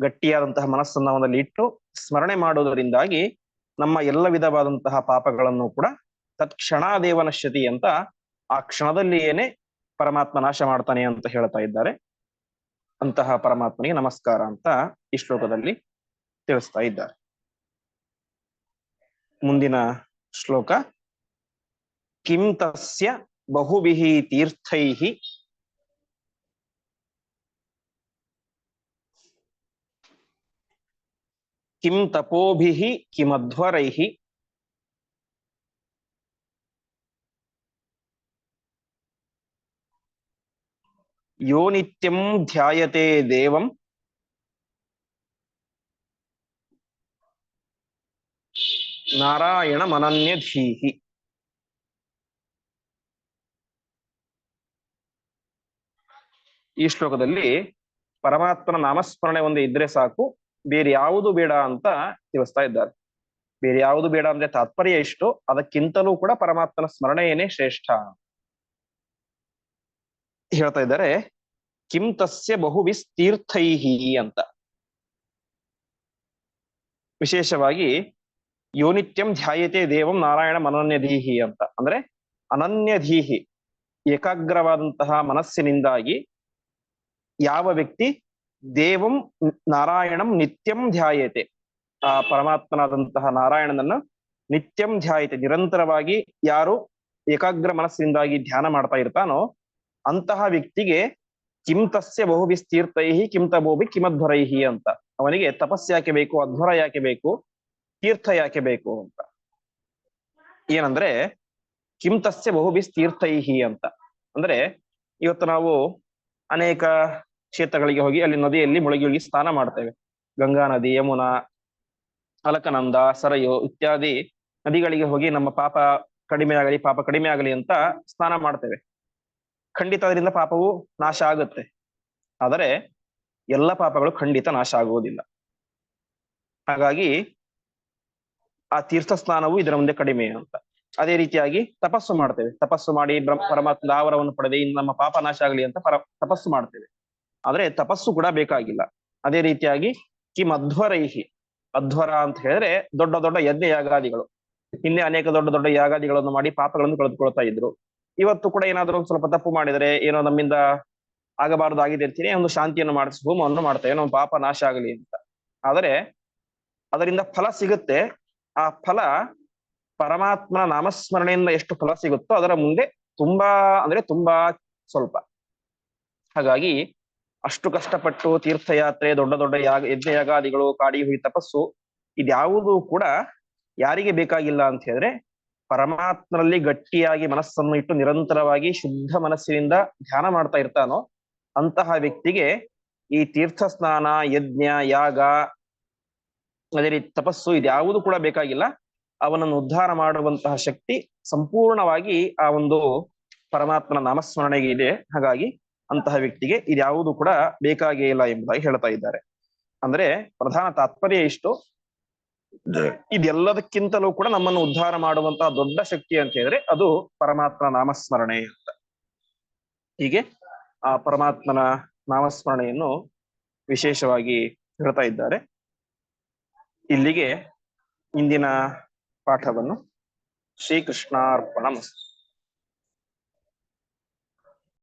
ಗಟ್ಟಿಯಾದಂತಹ ಮನಸ್ಸನ್ನ ಅವನಲ್ಲಿ ಇಟ್ಟು ಸ್ಮರಣೆ ಮಾಡುವುದರಿಂದಾಗಿ ನಮ್ಮ ಎಲ್ಲ ವಿಧವಾದಂತಹ ಪಾಪಗಳನ್ನು ಕೂಡ ತತ್ಕ್ಷಣ ದೇವನಶ್ಯತಿ ಅಂತ ಆ ಕ್ಷಣದಲ್ಲಿಯೇನೆ ಪರಮಾತ್ಮ ನಾಶ ಮಾಡ್ತಾನೆ ಅಂತ ಹೇಳ್ತಾ ಇದ್ದಾರೆ. ಅಂತಹ ಪರಮಾತ್ಮನಿಗೆ ನಮಸ್ಕಾರ ಅಂತ ಈ ಶ್ಲೋಕದಲ್ಲಿ ತಿಳಿಸ್ತಾ ಇದ್ದಾರೆ. ಮುಂದಿನ ಶ್ಲೋಕ, ಕಿಂ ತಸ್ಯ ಬಹುವಿಹಿ ತೀರ್ಥೈಃ ಕಿಂ ತಪೋಭಿ ಕಿಮಧ್ವರೈಃ ಯೋ ನಿತ್ಯಂ ಧ್ಯಾಯತೆ ದೇವಂ ನಾರಾಯಣ ಮನನ್ಯಧೀಹಿ ಈ ಶ್ಲೋಕದಲ್ಲಿ ಪರಮಾತ್ಮನ ನಾಮಸ್ಮರಣೆ ಒಂದು ಇದ್ರೆ ಸಾಕು. ಬೇರೆ ಯಾವುದು ಬೇಡ ಅಂತ ತಿಳಿಸ್ತಾ ಇದ್ದಾರೆ. ಬೇರೆ ಯಾವುದು ಬೇಡ ಅಂದ್ರೆ ತಾತ್ಪರ್ಯ ಎಷ್ಟು? ಅದಕ್ಕಿಂತಲೂ ಕೂಡ ಪರಮಾತ್ಮನ ಸ್ಮರಣೆಯೇನೆ ಶ್ರೇಷ್ಠ. ಹೇಳ್ತಾ ಇದ್ದಾರೆ, ಕಿಂ ತಸ್ಯ ಬಹು ವಿಸ್ತೀರ್ಥೈಹಿ ಅಂತ. ವಿಶೇಷವಾಗಿ, ಯೋನಿತ್ಯಂ ಧ್ಯಾಯತೆ ದೇವಂ ನಾರಾಯಣ ಅನನ್ಯಧೀಹಿ ಅಂತ. ಅಂದ್ರೆ ಅನನ್ಯಧೀಹಿ, ಏಕಾಗ್ರವಾದಂತಹ ಮನಸ್ಸಿನಿಂದಾಗಿ ಯಾವ ವ್ಯಕ್ತಿ ದೇವಂ ನಾರಾಯಣಂ ನಿತ್ಯಂ ಧ್ಯಾಯತೆ. ಆ ಪರಮಾತ್ಮನಾದಂತಹ ನಾರಾಯಣನನ್ನ ನಿತ್ಯಂ ಧ್ಯಾಯತೆ, ನಿರಂತರವಾಗಿ ಯಾರು ಏಕಾಗ್ರ ಮನಸ್ಸಿನಿಂದಾಗಿ ಧ್ಯಾನ ಮಾಡ್ತಾ ಇರ್ತಾನೋ ಅಂತಹ ವ್ಯಕ್ತಿಗೆ ಕಿಂ ತಸ್ಯ ಬಹು ವಿಸ್ತೀರ್ಥೈಹಿ ಕಿಂ ತಬೋಬಿ ಕಿಮಧ್ವರೈಹಿ ಅಂತ. ಅವನಿಗೆ ತಪಸ್ ಯಾಕೆ ಬೇಕು, ಅಧ್ವರ ಯಾಕೆ ಬೇಕು, ತೀರ್ಥ ಯಾಕೆ ಬೇಕು ಅಂತ. ಏನಂದ್ರೆ ಕಿಂ ತಸ್ಯ ಬಹು ವಿಸ್ತೀರ್ಥೈಹಿ ಅಂತ. ಅಂದ್ರೆ ಇವತ್ತು ನಾವು ಅನೇಕ ಕ್ಷೇತ್ರಗಳಿಗೆ ಹೋಗಿ ಅಲ್ಲಿ ನದಿಯಲ್ಲಿ ಮುಳುಗಿ ಸ್ನಾನ ಮಾಡ್ತೇವೆ. ಗಂಗಾ ನದಿ, ಯಮುನಾ, ಅಲಕನಂದ, ಸರಯು ಇತ್ಯಾದಿ ನದಿಗಳಿಗೆ ಹೋಗಿ ನಮ್ಮ ಪಾಪ ಕಡಿಮೆ ಆಗಲಿ, ಪಾಪ ಕಡಿಮೆ ಆಗಲಿ ಅಂತ ಸ್ನಾನ ಮಾಡ್ತೇವೆ. ಖಂಡಿತ ಅದರಿಂದ ಪಾಪವು ನಾಶ ಆಗುತ್ತೆ. ಆದರೆ ಎಲ್ಲ ಪಾಪಗಳು ಖಂಡಿತ ನಾಶ ಆಗುವುದಿಲ್ಲ. ಹಾಗಾಗಿ ಆ ತೀರ್ಥ ಸ್ನಾನವು ಇದರ ಮುಂದೆ ಕಡಿಮೆ ಅಂತ. ಅದೇ ರೀತಿಯಾಗಿ ತಪಸ್ಸು ಮಾಡ್ತೇವೆ. ತಪಸ್ಸು ಮಾಡಿ ಬ್ರಹ್ಮ ಪರಮಾತ್ಮ ಆವರವನ್ನು ಪಡೆದು ಇನ್ನು ನಮ್ಮ ಪಾಪ ನಾಶ ಆಗಲಿ ಅಂತ ಪರ, ತಪಸ್ಸು ಮಾಡ್ತೇವೆ. ಆದ್ರೆ ತಪಸ್ಸು ಕೂಡ ಬೇಕಾಗಿಲ್ಲ. ಅದೇ ರೀತಿಯಾಗಿ ಕಿಮ್ ಅಧ್ವರೈಹಿ ಅಧ್ವರ ಅಂತ ಹೇಳಿದ್ರೆ ದೊಡ್ಡ ದೊಡ್ಡ ಯಜ್ಞ ಯಾಗಾದಿಗಳು. ಹಿಂದೆ ಅನೇಕ ದೊಡ್ಡ ದೊಡ್ಡ ಯಾಗಾದಿಗಳನ್ನು ಮಾಡಿ ಪಾಪಗಳನ್ನು ಕಳೆದುಕೊಳ್ತಾ ಇದ್ರು. ಇವತ್ತು ಕೂಡ ಏನಾದರೂ ಸ್ವಲ್ಪ ತಪ್ಪು ಮಾಡಿದರೆ ಏನೋ ನಮ್ಮಿಂದ ಆಗಬಾರದು ಆಗಿದೆ ಅಂತೀನಿ, ಒಂದು ಶಾಂತಿಯನ್ನು ಮಾಡಿಸಿ, ಹೋಮವನ್ನು ಮಾಡ್ತೇವೆ ನಮ್ಮ ಪಾಪ ನಾಶ ಆಗಲಿ ಅಂತ. ಆದರೆ ಅದರಿಂದ ಫಲ ಸಿಗುತ್ತೆ. ಆ ಫಲ ಪರಮಾತ್ಮನ ನಾಮಸ್ಮರಣೆಯಿಂದ ಎಷ್ಟು ಫಲ ಸಿಗುತ್ತೋ ಅದರ ಮುಂದೆ ತುಂಬಾ, ಅಂದ್ರೆ ತುಂಬಾ ಸ್ವಲ್ಪ. ಹಾಗಾಗಿ ಅಷ್ಟು ಕಷ್ಟಪಟ್ಟು ತೀರ್ಥಯಾತ್ರೆ, ದೊಡ್ಡ ದೊಡ್ಡ ಯಾಗ ಯಜ್ಞ ಯಾಗಾದಿಗಳು, ಕಾಡಿ ಹುಯಿ ತಪಸ್ಸು ಇದ್ಯಾವುದು ಕೂಡ ಯಾರಿಗೆ ಬೇಕಾಗಿಲ್ಲ ಅಂತ ಹೇಳಿದ್ರೆ ಪರಮಾತ್ಮನಲ್ಲಿ ಗಟ್ಟಿಯಾಗಿ ಮನಸ್ಸನ್ನು ಇಟ್ಟು ನಿರಂತರವಾಗಿ ಶುದ್ಧ ಮನಸ್ಸಿನಿಂದ ಧ್ಯಾನ ಮಾಡ್ತಾ ಇರ್ತಾನೋ ಅಂತಹ ವ್ಯಕ್ತಿಗೆ ಈ ತೀರ್ಥ ಸ್ನಾನ, ಯಜ್ಞ, ಯಾಗ, ಅದೇ ರೀತಿ ತಪಸ್ಸು ಇದ್ಯಾವುದು ಕೂಡ ಬೇಕಾಗಿಲ್ಲ. ಅವನನ್ನು ಉದ್ಧಾರ ಮಾಡುವಂತಹ ಶಕ್ತಿ ಸಂಪೂರ್ಣವಾಗಿ ಆ ಒಂದು ಪರಮಾತ್ಮನ ನಾಮಸ್ಮರಣೆಗೆ ಇದೆ. ಹಾಗಾಗಿ ಅಂತಹ ವ್ಯಕ್ತಿಗೆ ಇದ್ಯಾವುದು ಕೂಡ ಬೇಕಾಗೇ ಇಲ್ಲ ಎಂಬುದಾಗಿ ಹೇಳ್ತಾ ಇದ್ದಾರೆ. ಅಂದ್ರೆ ಪ್ರಧಾನ ತಾತ್ಪರ್ಯ ಇಷ್ಟು. ಇದೆಲ್ಲದಕ್ಕಿಂತಲೂ ಕೂಡ ನಮ್ಮನ್ನು ಉದ್ಧಾರ ಮಾಡುವಂತಹ ದೊಡ್ಡ ಶಕ್ತಿ ಅಂತ ಹೇಳಿದ್ರೆ ಅದು ಪರಮಾತ್ಮ ನಾಮಸ್ಮರಣೆ ಅಂತ. ಹೀಗೆ ಆ ಪರಮಾತ್ಮನ ನಾಮಸ್ಮರಣೆಯನ್ನು ವಿಶೇಷವಾಗಿ ಹೇಳ್ತಾ ಇದ್ದಾರೆ. ಇಲ್ಲಿಗೆ ಇಂದಿನ ಪಾಠವನ್ನು ಶ್ರೀಕೃಷ್ಣಾರ್ಪಣಂ.